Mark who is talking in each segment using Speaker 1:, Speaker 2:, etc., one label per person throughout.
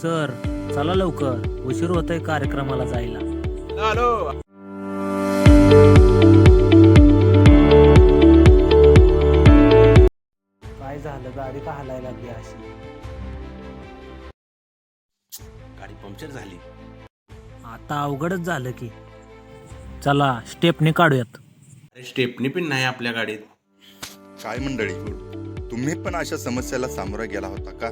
Speaker 1: Sir चला लवकर. उशीर होतोय कार्यक्रमाला जायला.
Speaker 2: हॅलो
Speaker 1: काय झालं? गाडी का हलायला लागली अशी?
Speaker 2: गाडी पंक्चर झाली.
Speaker 1: आता अवघडच झालं की. चला स्टेपने काढूयात.
Speaker 2: अरे स्टेपनी पण नाही आपल्या गाडीत.
Speaker 3: काय मंडळी? तुम्ही पण अशा समस्याला सामोरा गेला होता का?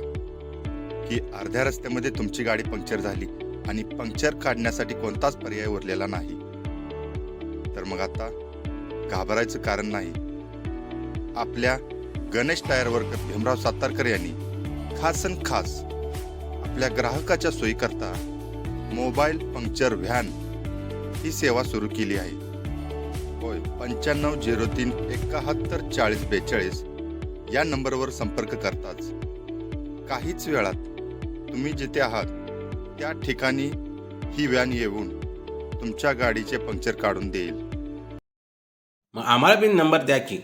Speaker 3: की अर्ध्या रस्त्यामध्ये तुमची गाडी पंक्चर झाली आणि पंक्चर काढण्यासाठी कोणताच पर्याय उरलेला नाही. तर मग आता घाबरायचं कारण नाही. आपल्या गणेश टायर वर्कर भीमराव सातारकर यांनी खासन खास आपल्या ग्राहकाच्या सोयीकरता मोबाईल पंक्चर व्हॅन ही सेवा सुरू केली आहे. होय पंच्याण्णव झिरो तीन एकाहत्तर चाळीस बेचाळीस या नंबरवर संपर्क करताच. काहीच वेळात तुम्ही जिथे आहात त्या ठिकाणी ही व्हॅन येऊन तुमच्या गाडीचे पंक्चर काढून देईल.
Speaker 2: मग आम्हाला पण नंबर द्या की.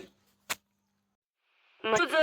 Speaker 4: तुझ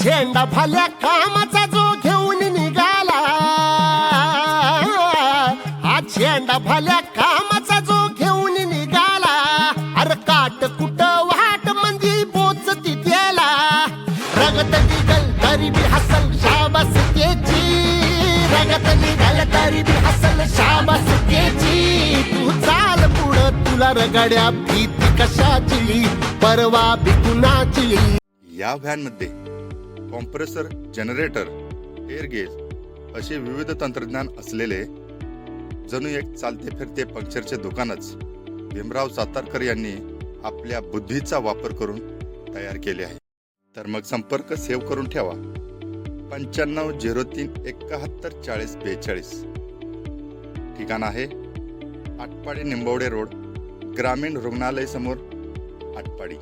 Speaker 5: झेंडा फाल्या कामाचा जो घेऊन निघाला. हा झेंडा फाल्या कामाचा जो घेऊन निघाला. अरे काट कुट वाट मंदी बोच तिथेला. रगत निघल तरी बी हसल शाबास त्याची. रगत निघल तरी बी हसल शाबास त्याची. तू चाल पुढं तुला रगड्या भीती कशाची? परवा बिकुनाची
Speaker 3: या व्हॅनमध्ये कॉम्प्रेसर जनरेटर एअर गेज असे विविध तंत्रज्ञान असलेले जणू एक चालते फिरते पंक्चरचे दुकानच भीमराव सातारकर यांनी आपल्या बुद्धीचा वापर करून तयार केले आहे. तर मग संपर्क सेव्ह करून ठेवा. पंच्याण्णव झिरो तीन एकाहत्तर चाळीस बेचाळीस. ठिकाण आहे आटपाडी निंबवडे रोड ग्रामीण रुग्णालय समोर आटपाडी.